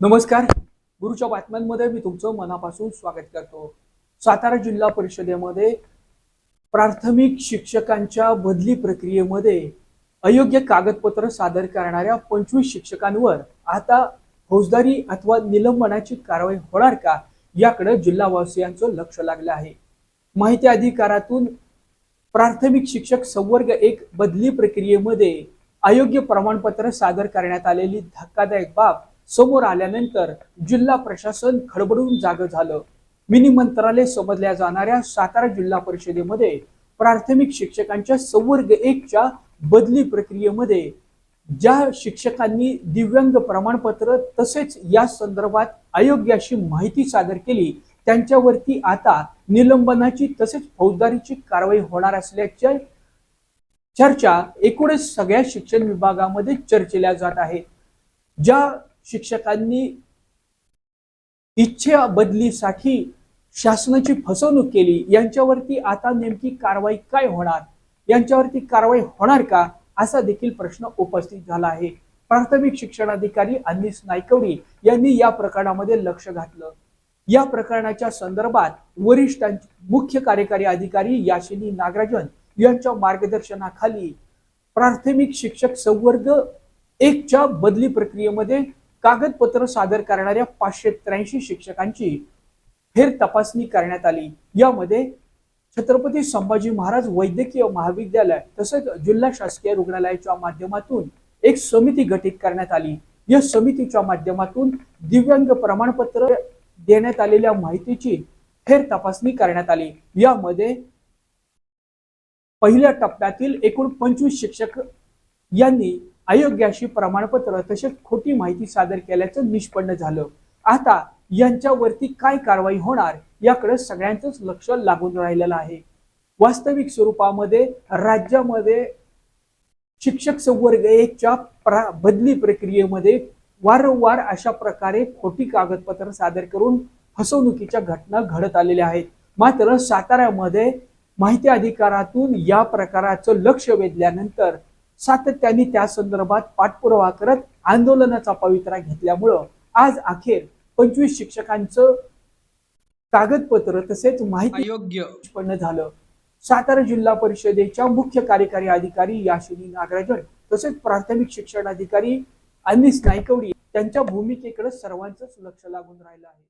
नमस्कार. गुरुच्या बातम्यांमध्ये मी तुमचं मनापासून स्वागत करतो. सातारा जिल्हा परिषदेमध्ये प्राथमिक शिक्षकांच्या बदली प्रक्रियेमध्ये अयोग्य कागदपत्र सादर करणाऱ्या पंचवीस शिक्षकांवर आता फौजदारी अथवा निलंबनाची कारवाई होणार का? याकडे जिल्हावासियांचं लक्ष लागलं आहे. माहिती अधिकारातून प्राथमिक शिक्षक संवर्ग एक बदली प्रक्रियेमध्ये अयोग्य प्रमाणपत्र सादर करण्यात आलेली धक्कादायक बाब समोर आल्यानंतर जिल्हा प्रशासन खडबडून जाग झालं. मिनी मंत्रालय समजल्या जाणाऱ्या सातारा जिल्हा परिषदेमध्ये प्राथमिक शिक्षकांच्या संवर्ग एकच्या बदली प्रक्रियेमध्ये ज्या शिक्षकांनी दिव्यांग प्रमाणपत्र तसेच या संदर्भात अयोग्य अशी माहिती सादर केली त्यांच्यावरती आता निलंबनाची तसेच फौजदारीची कारवाई होणार असल्याच्या चर्चा एकूणच सगळ्या शिक्षण विभागामध्ये चर्चेल्या जात आहे. ज्या शिक्षकांनी इच्छा बदलीसाठी शासनाची फसवणूक केली. यांच्यावरती आता नेमकी कारवाई काय होणार? यांच्यावरती कारवाई होणार का? असा देखील प्रश्न उपस्थित झाला आहे. प्राथमिक शिक्षणाधिकारी अनिस नायकवडी यांनी या प्रकरणामध्ये लक्ष घातलं. या प्रकरणाच्या संदर्भात वरिष्ठांचे मुख्य कार्यकारी अधिकारी याशिनी नागराजन यांच्या मार्गदर्शनाखाली प्राथमिक शिक्षक संवर्ग एकच्या बदली प्रक्रियेमध्ये कागदपत्र सादर करणाऱ्या पाचशे त्र्याऐंशी शिक्षकांची फेर तपासणी करण्यात आली. यामध्ये छत्रपती संभाजी महाराज वैद्यकीय महाविद्यालय तसेच जिल्हा शासकीय रुग्णालयाच्या माध्यमातून एक समिती गठीत करण्यात आली. या समितीच्या माध्यमातून दिव्यांग प्रमाणपत्र देण्यात आलेल्या माहितीची फेर तपासणी करण्यात आली. यामध्ये पहिल्या टप्प्यातील एकूण पंचवीस शिक्षक यांनी अयोग्य अशी प्रमाणपत्र तसेच खोटी माहिती सादर केल्याचं निष्पन्न झालं. आता यांच्यावरती काय कारवाई होणार याकडे सगळ्यांचंच लक्ष लागून राहिलेलं आहे. वास्तविक स्वरूपामध्ये राज्यामध्ये शिक्षक संवर्ग एकच्या प्रा बदली प्रक्रियेमध्ये वारंवार अशा प्रकारे खोटी कागदपत्र सादर करून फसवणुकीच्या घटना घडत आलेल्या आहेत. मात्र साताऱ्यामध्ये माहिती अधिकारातून या प्रकाराचं लक्ष वेधल्यानंतर सातत्याने त्या संदर्भात पाठपुरावा करत आंदोलनाचा पवित्रा घेतल्यामुळं आज अखेर पंचवीस शिक्षकांचं कागदपत्र तसेच माहिती अयोग्य. निष्पन्न झालं. सातारा जिल्हा परिषदेच्या मुख्य कार्यकारी अधिकारी याशिनी नागराजन तसेच प्राथमिक शिक्षण अधिकारी अनिस नायकवडी त्यांच्या भूमिकेकडे सर्वांचंच लक्ष लागून राहिलं आहे.